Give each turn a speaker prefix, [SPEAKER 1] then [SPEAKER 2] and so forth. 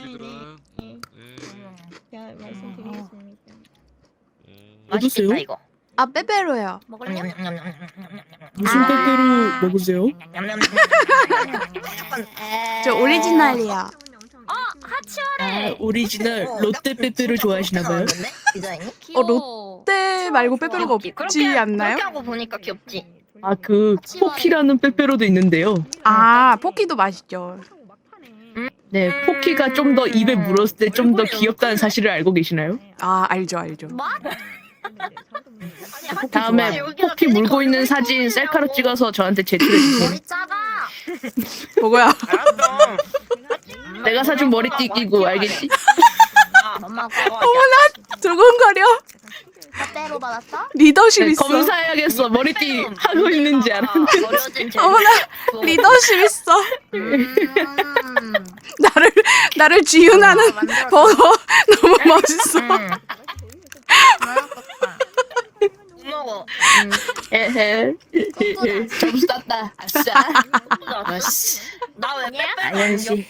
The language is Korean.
[SPEAKER 1] 얘들아.
[SPEAKER 2] 네.
[SPEAKER 1] 예.
[SPEAKER 2] 제가 말씀드리겠습니다.
[SPEAKER 1] 예.
[SPEAKER 3] 맛있겠다? 이거.
[SPEAKER 4] 아 빼빼로요.
[SPEAKER 3] 먹을래?
[SPEAKER 5] 무슨
[SPEAKER 3] 아.
[SPEAKER 5] 빼빼로 먹으세요?
[SPEAKER 4] 저 오리지널이야.
[SPEAKER 3] 어 하치와레.
[SPEAKER 5] 아, 오리지널 롯데 빼빼로 좋아하시나 봐요?
[SPEAKER 3] 디자인이?
[SPEAKER 4] 어, 롯데 말고 빼빼로가 없지
[SPEAKER 3] 그렇게,
[SPEAKER 4] 않나요?
[SPEAKER 3] 그렇게 하고 보니까 귀엽지.
[SPEAKER 5] 아, 그 포키라는 빼빼로도 있는데요.
[SPEAKER 4] 아 포키도 맛있죠.
[SPEAKER 5] 네, 포키가 좀 더 입에 물었을 때 좀 더 귀엽다는 사실을 알고 계시나요?
[SPEAKER 4] 아 알죠 알죠.
[SPEAKER 3] 뭐?
[SPEAKER 5] 다음에 포키 물고 있는 사진 셀카로 찍어서 저한테 제출해 주세요.
[SPEAKER 3] 머리 작아. 알았어.
[SPEAKER 5] 내가 사준 머리띠 끼고 알겠지?
[SPEAKER 3] 엄마가
[SPEAKER 4] 어머나 두근거려.
[SPEAKER 3] 빼로 받았어?
[SPEAKER 4] 리더십
[SPEAKER 5] 네,
[SPEAKER 4] 있어.
[SPEAKER 5] 검사해야겠어. 머리띠 하고 있는지 알았는데.
[SPEAKER 3] 버려진 제.
[SPEAKER 4] 어머나 리더십 있어.
[SPEAKER 3] 음.
[SPEAKER 4] 나를 지윤하는 버거 너무 멋있어.
[SPEAKER 3] 음. 맛있겠다. 못 먹어.
[SPEAKER 5] 에헤. 점수 땄다. 아싸.
[SPEAKER 3] 나왜 빼빼로
[SPEAKER 5] 아연 씨.